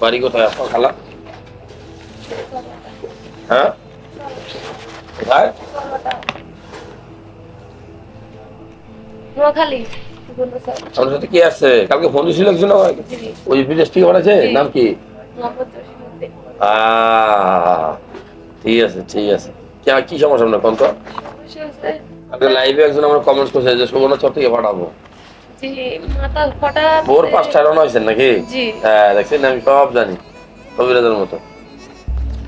বাড়ি কোথায় আপনার খালা? হ্যাঁ? কোথায়? নোয়াখালী। বলল আমার সাথে কি আছে? কালকে ফোন একজন ওই বিদেশ থেকে জি। নাম কি? ঠিক আছে ঠিক আছে। কি সমস্যা আপনার? লাইভে একজন আমার কমেন্টস করছে যে সুবর্ণ চর থেকে পাঠাবো। মাথা ভোর পাঁচটা রওনা হয়েছেন নাকি? জি। হ্যাঁ দেখছেন আমি সব জানি কবিরাজের মতো।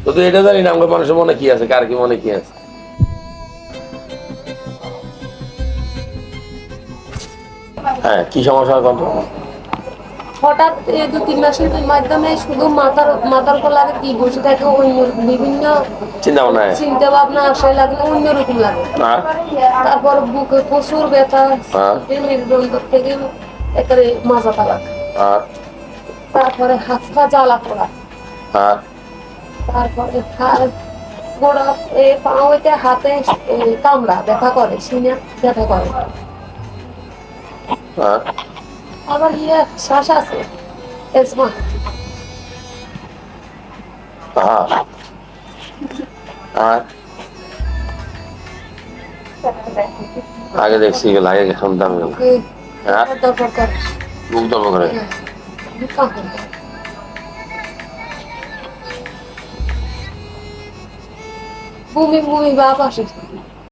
শুধু এটা জানি না আমার মানুষের মনে কি আছে কার কি মনে কি আছে? হ্যাঁ কি সমস্যা তো? হঠাৎ এই দু তিন মাসের মাধ্যমে শুধু মাথার মাথার উপর লাগে কি বসে থাকে অন্য বিভিন্ন চিন্তা ভাবনা চিন্তা ভাবনা আসে লাগলে অন্যরকম লাগে। হ্যাঁ। তারপর বুকে প্রচুর ব্যথা হ্যাঁ। মেরুদণ্ড থেকে একেবারে মাজা তালাক হ্যাঁ। তারপরে হাত পা জ্বালা পড়া হ্যাঁ। তারপরে হাত গোড়া এ পা হইতে হাতে কামড়া ব্যথা করে সিনে ব্যথা করে। হ্যাঁ। আবার ইয়ে শ্বাস আছে এসমা হ্যাঁ হ্যাঁ আগে দেখছি এগুলো আগে শুনতাম হ্যাঁ? করে। বুক দর্ব করে। বমি বমি বাপ আসে।